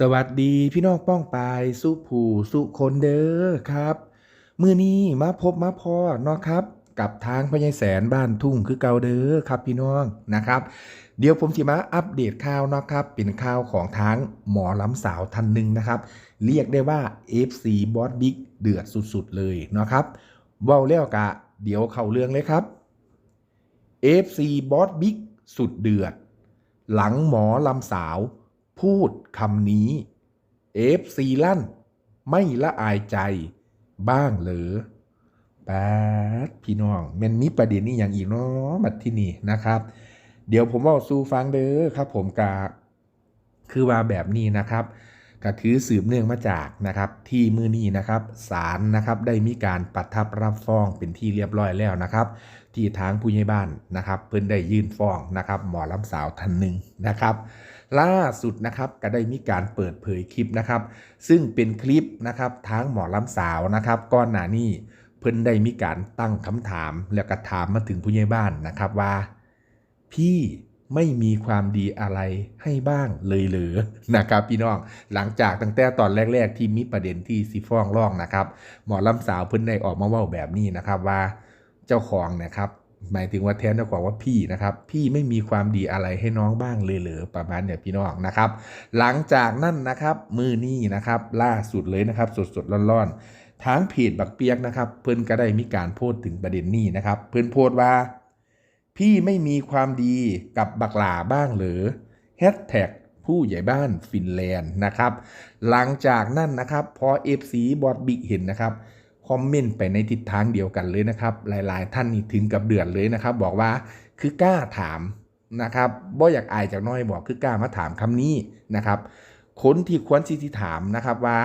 สวัสดีพี่น้องป้องปายสุผูสุคนเด้อครับมือนี้มาพบมาพอเนาะครับ กับทางพญายแสนบ้านทุ่งคือเก่าเด้อครับพี่น้องนะครับ เดี๋ยวผมจะมาอัปเดตข่าวเนาะครับ เป็นข่าวของทางหมอลำสาวท่านหนึ่งนะครับ เรียกได้ว่า FC บอสบิ๊กเดือดสุดๆเลยเนาะครับเว้าแล้วกะ เดี๋ยวเข้าเรื่องเลยครับ FC บอสบิ๊กสุดเดือด หลังหมอลำสาว พูดคำนี้ FC ลั่น ไม่ละอายใจบ้างเหรอแปดพี่น้องมันมีประเด็นนี้อย่างอีกเนาะบัดที่นี่นะครับ เดี๋ยวผมเอาสู่ฟังเด้อครับ ผมกาคือว่าแบบนี้นะครับ ก็คือสืบเนื่องมาจากนะครับ ที่มือนี้นะครับศาลนะครับได้มีการประทับรับฟ้องเป็นที่เรียบร้อยแล้วนะครับ ที่ทางผู้ใหญ่บ้านนะครับ เพิ่นได้ยื่นฟ้องนะครับ หมอลำสาวท่านหนึ่งนะครับ ล่าสุดนะครับก็ได้มีการเปิดเผยคลิปนะครับ ซึ่งเป็นคลิปนะครับทางหมอลำสาวนะครับก่อนหนานี้เพิ่นได้มีการตั้งคำถาม แล้วก็ถามมาถึงผู้ใหญ่บ้านนะครับว่า พี่ไม่มีความดีอะไรให้บ้างเลยเหรือนะครับพี่น้องหลังจากตั้งแต่ตอนแรก ๆ ที่มีประเด็นที่สิฟ้องร้องนะครับ หมอลำสาวเพิ่นได้ออกมาว่าแบบนี้นะครับว่า เจ้าของนะครับ หมายถึงว่าแทนเจ้าของว่าพี่นะครับ พี่ไม่มีความดีอะไรให้น้องบ้างเลยเหรอประมาณเนี่ยพี่น้องนะครับ หลังจากนั้นนะครับมือนี้นะครับ ล่าสุดเลยนะครับ สดๆร้อนๆทางเพจบักเปียกนะครับ เพิ่นก็ได้มีการโพสต์ถึงประเด็นนี้นะครับ เพิ่นโพสต์ว่า พี่ไม่มีความดีกับบักหลาบ้างเหรือแฮชแท็กผู้ใหญ่บ้านฟินแลนด์นะครับ หลังจากนั้นนะครับ พอ FC บอดบิ๊กเห็นนะครับ คอมเมนต์ไปในทิศทางเดียวกันเลยนะครับ หลาย ๆ ท่านนี่ถึงกับเดือดเลยนะครับ บอกว่าคือกล้าถามนะครับบ่อยากอายจากน้อยบอกคือกล้ามาถามคำนี้นะครับคนที่ควรสิที่ถามนะครับว่า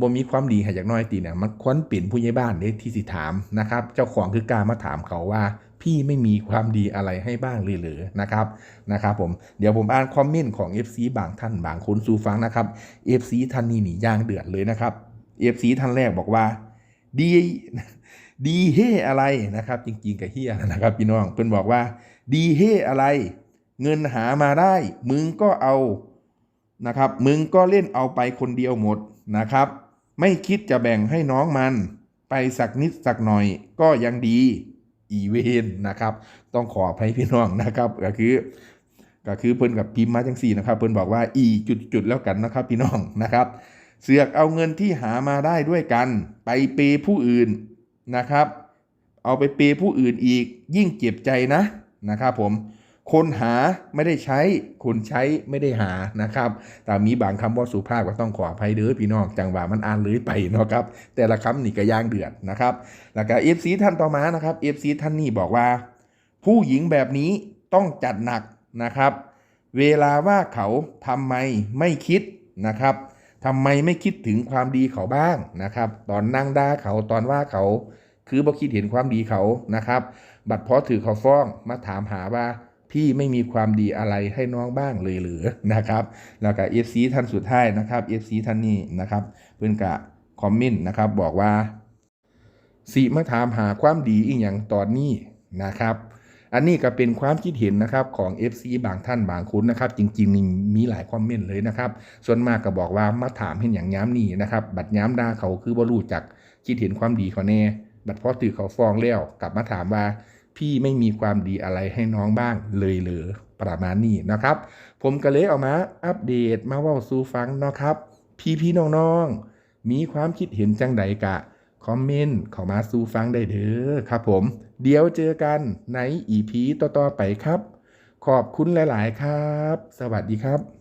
บ่มีความดีให้จากน้อยตีเนี่ยมันควรเปลี่ยนผู้ใหญ่บ้านเด้ที่สิถามนะครับ เจ้าของคือกล้ามาถามเขาว่า พี่ไม่มีความดีอะไรให้บ้างเลยเหรือนะครับนะครับ ผมเดี๋ยวผมอ่านคอมเมนต์ของ FC บางท่านบางคนสู่ฟังนะครับ FC ท่านนี้นี่ย่างเดือดเลยนะครับ FC ท่านแรกบอกว่า ดีดีเฮอะไรนะครับ จริงๆกับเฮียนะครับพี่น้องเพิ่นบอกว่า ดีเฮอะไร เงินหามาได้ มึงก็เอานะครับ มึงก็เล่นเอาไปคนเดียวหมดนะครับ ไม่คิดจะแบ่งให้น้องมัน ไปสักนิดสักหน่อยก็ยังดีอีเวนนะครับ ต้องขออภัยพี่น้องนะครับก็คือก็คือเพิ่นกับพิมพ์มาจังสี่นะครับ เพิ่นบอกว่าอีจุดๆแล้วกันนะครับ พี่น้องนะครับ เสือกเอาเงินที่หามาได้ด้วยกัน ไปเปย์ผู้อื่นนะครับ เอาไปเปย์ผู้อื่นอีกยิ่งเจ็บใจนะนะครับผมคนหาไม่ได้ใช้ คนใช้ไม่ได้หานะครับ แต่มีบางคำว่าสุภาพก็ต้องขออภัยเด้อพี่น้องจังหวะมันอ่านเลยไปเนาะครับ แต่ละคำนี่ก็ย่างเดือดนะครับ แล้วก็เอฟซีท่านต่อมานะครับเอฟซีท่านนี่บอกว่า ผู้หญิงแบบนี้ต้องจัดหนักนะครับ เวลาว่าเขาทำไมไม่คิดนะครับ ทำไมไม่คิดถึงความดีเขาบ้างนะครับ ตอนนั่งด่าเขาตอนว่าเขา คือบ่คิดเห็นความดีเขานะครับ บัดพอถือเขาฟ้องมาถามหาว่าพี่ไม่มีความดีอะไรให้น้องบ้างเลยหรือนะครับ แล้วก็เอฟซีท่านสุดท้ายนะครับเอฟซีท่านนี้นะครับ เพื่อนกะคอมเมนต์นะครับบอกว่าสีมาถามหาความดีอีกอย่างตอนนี้นะครับ อันนี้ก็เป็นความคิดเห็นนะครับของ FC บางท่านบางคนนะครับ จริงๆนี่มีหลายคอมเมนต์เลยนะครับ ส่วนมากก็บอกว่ามาถามเห็นอย่างย้ำนี่นะครับ บัดย้ำด่าเขาคือบ่รู้จักคิดเห็นความดีเขาแน่ บัดพอตื่นเขาฟ้องแล้วกลับมาถามว่าพี่ไม่มีความดีอะไรให้น้องบ้างเลยเหรือประมาณนี้นะครับ ผมก็เลยเอามาอัปเดตมาว่าสู่ฟังนะครับ พี่พี่ๆน้องๆมีความคิดเห็นจังใดกะ คอมเมนต์เข้ามาสู่ฟังได้เด้อครับผม เดี๋ยวเจอกันในอีพีต่อๆไปครับ ขอบคุณหลาย ๆ ครับ สวัสดีครับ